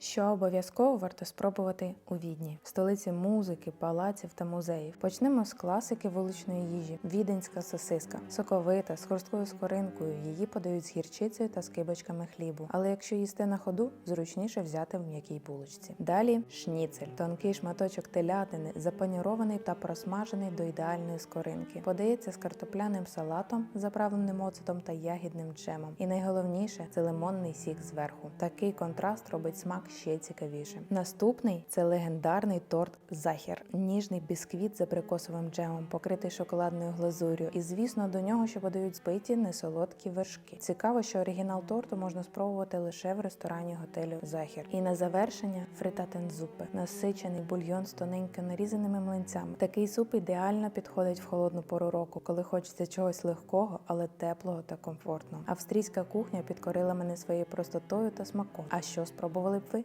Що обов'язково варто спробувати у Відні, столиці музики, палаців та музеїв. Почнемо з класики вуличної їжі: віденська сосиска, соковита, з хрусткою скоринкою. Її подають з гірчицею та скибочками хлібу. Але якщо їсти на ходу, зручніше взяти в м'якій булочці. Далі шніцель, тонкий шматочок телятини, запанірований та просмажений до ідеальної скоринки. Подається з картопляним салатом, заправленим оцетом та ягідним джемом. І найголовніше це лимонний сік зверху. Такий контраст робить смак ще цікавіше. Наступний це легендарний торт захір, ніжний бісквіт з абрикосовим джемом, покритий шоколадною глазур'ю. І звісно, до нього ще подають збиті несолодкі вершки. Цікаво, що оригінал торту можна спробувати лише в ресторані готелю Захір. І на завершення фритатензупе, насичений бульйон з тоненько нарізаними млинцями. Такий суп ідеально підходить в холодну пору року, коли хочеться чогось легкого, але теплого та комфортного. Австрійська кухня підкорила мене своєю простотою та смаком. А що спробували б ви?